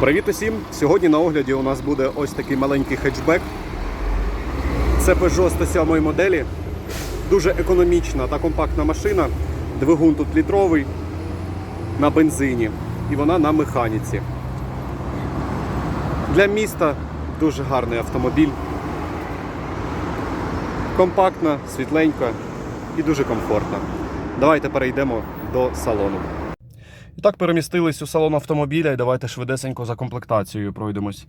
Привіт усім! Сьогодні на огляді у нас буде ось такий маленький хетчбек. Це Peugeot 107 моделі. Дуже економічна та компактна машина. Двигун тут літровий на бензині. І вона на механіці. Для міста дуже гарний автомобіль. Компактна, світленька і дуже комфортна. Давайте перейдемо до салону. І так перемістились у салон автомобіля і давайте швидесенько за комплектацією пройдемось.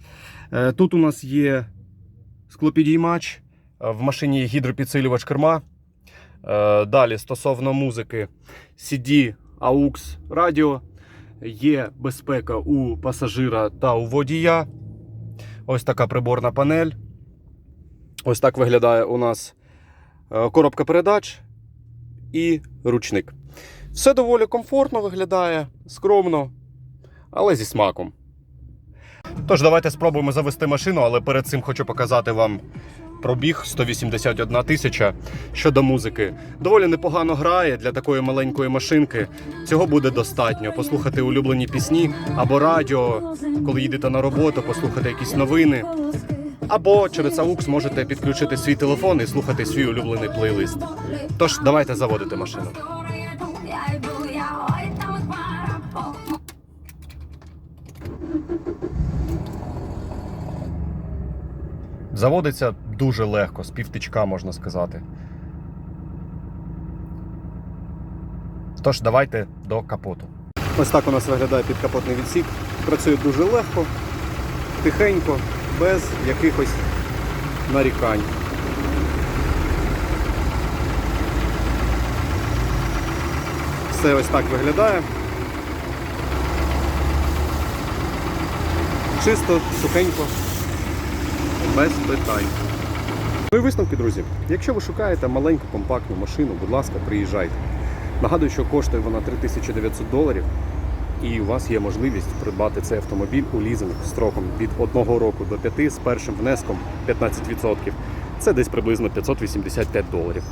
Е, Тут у нас є склопідіймач, е, в машині є гідропідсилювач керма. Е, Далі стосовно музики, CD, AUX, радіо. Є безпека у пасажира та у водія. Ось така приборна панель. Ось так виглядає у нас коробка передач і ручник. Все доволі комфортно виглядає, скромно, але зі смаком. Тож, давайте спробуємо завести машину, але перед цим хочу показати вам пробіг 181 тисяча щодо музики. Доволі непогано грає для такої маленької машинки. Цього буде достатньо. Послухати улюблені пісні або радіо, коли їдете на роботу, послухати якісь новини. Або через AUX можете підключити свій телефон і слухати свій улюблений плейлист. Тож, давайте заводити машину. Заводиться дуже легко, з півтичка можна сказати. Тож, давайте до капоту. Ось так у нас виглядає підкапотний відсік. Працює дуже легко, тихенько, без якихось нарікань. Все ось так виглядає. Чисто, сухенько, без питань. Ну і висновки, друзі. Якщо ви шукаєте маленьку компактну машину, будь ласка, приїжджайте. Нагадую, що коштує вона 3900 доларів, і у вас є можливість придбати цей автомобіль у лізинг строком від 1 року до 5 з першим внеском 15%. Це десь приблизно 585 доларів.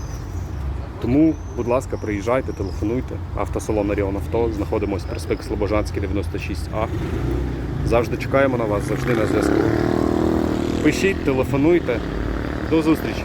Тому, будь ласка, приїжджайте, телефонуйте. Автосалон Аріон Авто. Знаходимось проспект Слобожанський, 96А. Завжди чекаємо на вас, завжди на зв'язку. Пишіть, телефонуйте. До зустрічі!